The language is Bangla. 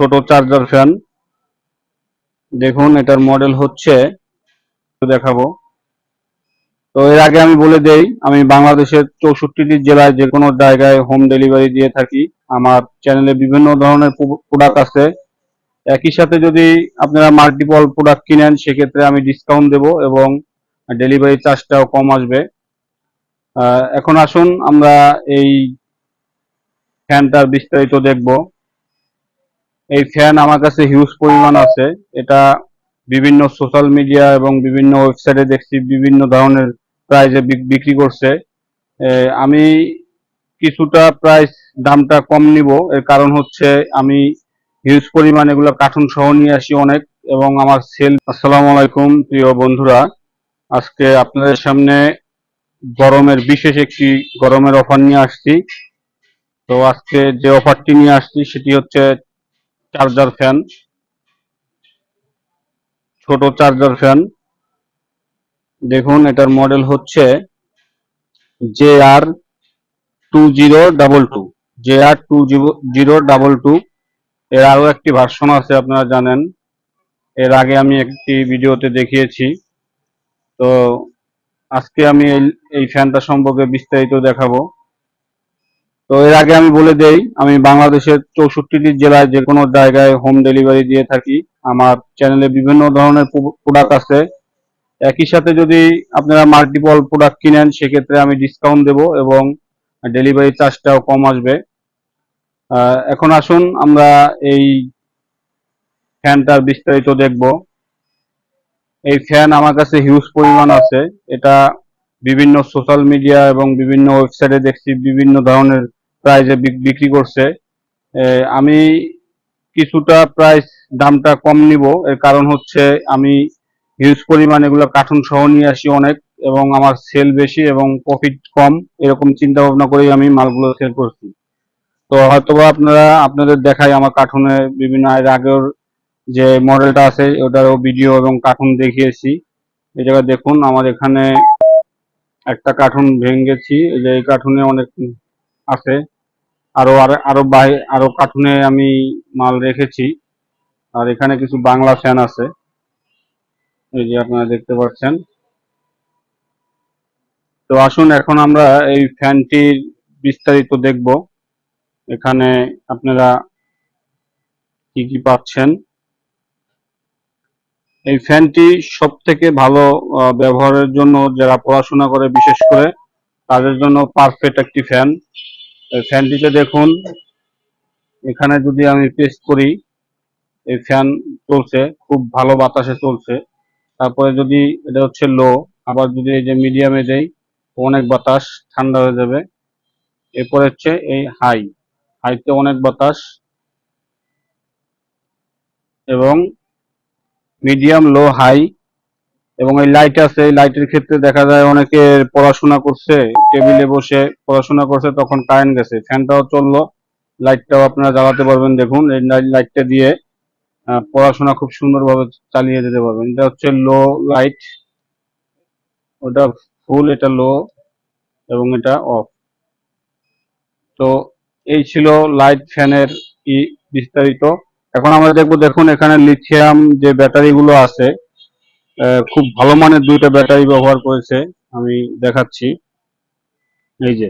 ছোট চার্জার ফ্যান। দেখুন, এটার মডেল হচ্ছে দেখাবো। তো এর আগে আমি বলে দেই, আমি বাংলাদেশের চৌষট্টিটি জেলায় যে কোনো জায়গায় হোম ডেলিভারি দিয়ে থাকি। আমার চ্যানেলে বিভিন্ন ধরনের প্রোডাক্ট আছে। একই সাথে যদি আপনারা মাল্টিপল প্রোডাক্ট কিনেন, সেক্ষেত্রে আমি ডিসকাউন্ট দেব এবং ডেলিভারি চার্জটাও কম আসবে। এখন আসুন, আমরা এই ফ্যানটার বিস্তারিত দেখব। এই ফ্যান আমার কাছে হিউজ পরিমাণ আছে। এটা বিভিন্ন সোশ্যাল মিডিয়া এবং বিভিন্ন ওয়েবসাইটে দেখছি, বিভিন্ন ধরনের প্রাইজে বিক্রি করছে। আমি কিছুটা প্রাইস দামটা কম নিব। এর কারণ হচ্ছে আমি হিউজ পরিমাণ এগুলো কার্টুন সহ নিয়ে আসি অনেক এবং আমার সেল আসসালামু আলাইকুম প্রিয় বন্ধুরা। আজকে আপনাদের সামনে গরমের বিশেষ একটি গরমের অফার নিয়ে আসছি। তো আজকে যে অফারটি নিয়ে আসছি, সেটি হচ্ছে চার্জার ফ্যান, ছোট চার্জার ফ্যান। দেখুন, এটার মডেল হচ্ছে J R two zero double two, J R two zero double two. এর আরও একটি ভার্সন আছে, আপনারা জানেন। এর আগে আমি একটি ভিডিওতে দেখিয়েছি। তো আজকে আমি এই ফ্যানটা সম্পর্কে বিস্তারিত দেখাবো। তো এর আগে আমি বলে দেই, আমি বাংলাদেশের চৌষট্টিটি জেলায় যে কোনো জায়গায় হোম ডেলিভারি দিয়ে থাকি। আমার চ্যানেলে বিভিন্ন ধরনের প্রোডাক্ট আছে। একই সাথে যদি আপনারা মাল্টিপল প্রোডাক্ট কিনেন, সেক্ষেত্রে আমি ডিসকাউন্ট দেব এবং ডেলিভারি চার্জটাও কম আসবে। এখন আসুন আমরা এই ফ্যানটার বিস্তারিত দেখব। এই ফ্যান আমার কাছে হিউজ পরিমাণ আছে। এটা বিভিন্ন সোশ্যাল মিডিয়া এবং বিভিন্ন ওয়েবসাইটে দেখছি, বিভিন্ন ধরনের প্রাইজে বিক্রি করছে আমি কিছুটা প্রাইস দামটা কম নিব। এর কারণ হচ্ছে আমি হিউজ পরিমাণ এগুলো কার্টুন সহ নিয়ে আসি অনেক এবং আমার সেল বেশি এবং প্রফিট কম, এরকম চিন্তা ভাবনা করেই আমি মালগুলো সেল করছি। তো হয়তোবা আপনারা, আপনাদের দেখাই আমার কার্টুনে বিভিন্ন এর আগের যে মডেলটা আছে, ওটারও ভিডিও এবং কার্টুন দেখিয়েছি। এই জায়গায় দেখুন, আমার এখানে একটা কার্টুন ভেঙেছি। এই যে এই কার্টুনে অনেক আছে। আরও আর- বাই আরও কার্টুনে আমি মাল রেখেছি। আর এখানে কিছু বাংলা ফ্যান আছে। এই যে আপনারা দেখতে পাচ্ছেন। তো আসুন, এখন আমরা এই ফ্যানটির বিস্তারিত দেখব। এখানে আপনারা কি কি পাচ্ছেন। এই ফ্যানটি সব থেকে ভালো ব্যবহারের জন্য যারা পড়াশোনা করে, বিশেষ করে, তাদের জন্য পারফেক্ট একটি ফ্যান। ফ্যানটিতে দেখুন, এখানে যদি আমি প্রেস করি, এই ফ্যান চলছে, খুব ভালো বাতাসে চলছে। তারপরে যদি এটা হচ্ছে লো আবার যদি এই যে মিডিয়ামে দেই, অনেক বাতাস, ঠান্ডা হয়ে যাবে। এরপর হচ্ছে এই হাই হাইতে অনেক বাতাস। এবং মিডিয়াম লো হাই এবং এই লাইট আছে, এই লাইটের ক্ষেত্রে দেখা যায় অনেকে পড়াশোনা করছে টেবিলে বসে পড়াশোনা করছে, তখন কারেন্ট গেছে। ফ্যানটাও চলল লাইটটাও আপনারা জ্বালাতে পারবেন, দেখুন। এই লাইটটা দিয়ে পড়াশোনা খুব সুন্দরভাবে চালিয়ে যেতে পারবেন। এটা হচ্ছে লো লাইট ওটা ফুল এটা লো এবং এটা অফ তো এই ছিল লাইট ফ্যানের ই বিস্তারিত। এখন আমরা দেখব, দেখুন এখানে লিথিয়াম যে ব্যাটারি গুলো আছে খুব ভালো মানের দুইটা ব্যাটারি ব্যবহার করেছে আমি দেখাচ্ছি। এই যে।